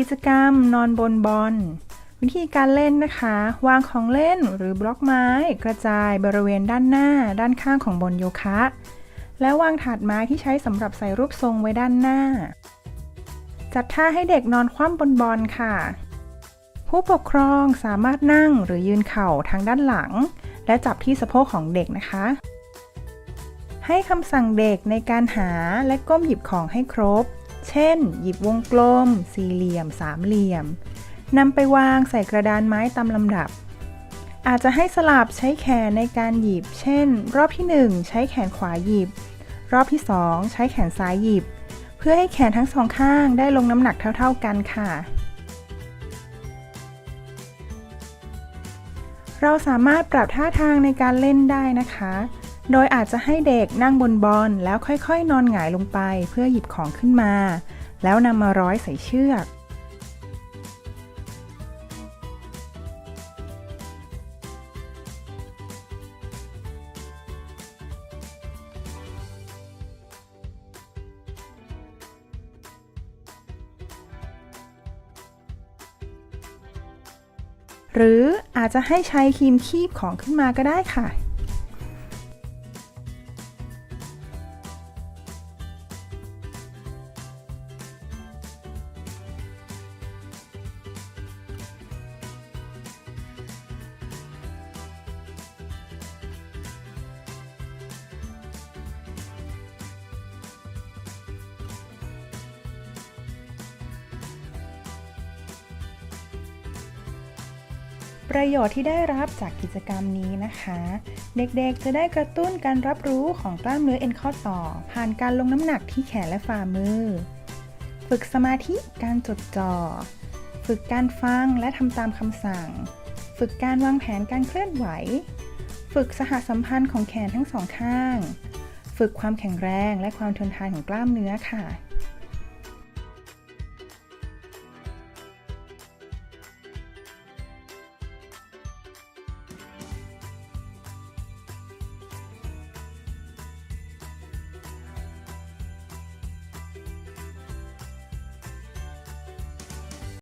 กิจกรรมนอนบนบอล วิธีการเล่นนะคะ วางของเล่นหรือบล็อกไม้ กระจายบริเวณด้านหน้า ด้านข้างของบนโยคะ แล้ววางถาดไม้ที่ใช้สำหรับใส่รูปทรงไว้ด้านหน้า จัดท่าให้เด็กนอนคว่ำบนบอลค่ะ ผู้ปกครองสามารถนั่งหรือยืนเข่าทางด้านหลัง และจับที่สะโพกของเด็กนะคะให้คำสั่งเด็กในการหาและก้มหยิบของให้ครบ เช่น หยิบวงกลม สี่เหลี่ยม สามเหลี่ยมนำไปวางใส่กระดานไม้ตามลำดับ อาจจะให้สลับใช้แขนในการหยิบ เช่น รอบที่ 1 ใช้แขนขวาหยิบ รอบที่ 2 ใช้แขนซ้ายหยิบ เพื่อให้แขนทั้งสองข้างได้ลงน้ำหนักเท่า ๆกันค่ะ เราสามารถปรับท่าทางในการเล่นได้นะคะ โดยอาจจะให้เด็กนั่งบนบอลแล้วค่อยๆ นอนหงายลงไปเพื่อหยิบของขึ้นมา แล้วนำมาร้อยใส่เชือกหรืออาจจะให้ใช้ครีมคีบของขึ้นมาก็ได้ค่ะ ประโยชน์ที่ได้รับจากกิจกรรมนี้นะคะ เด็กๆจะได้กระตุ้นการรับรู้ของกล้ามเนื้อเอ็นข้อต่อ ผ่านการลงน้ำหนักที่แขนและฝ่ามือ ฝึกสมาธิการจดจ่อ ฝึกการฟังและทำตามคำสั่ง ฝึกการวางแผนการเคลื่อนไหว ฝึกสหสัมพันธ์ของแขนทั้งสองข้าง ฝึกความแข็งแรงและความทนทานของกล้ามเนื้อค่ะ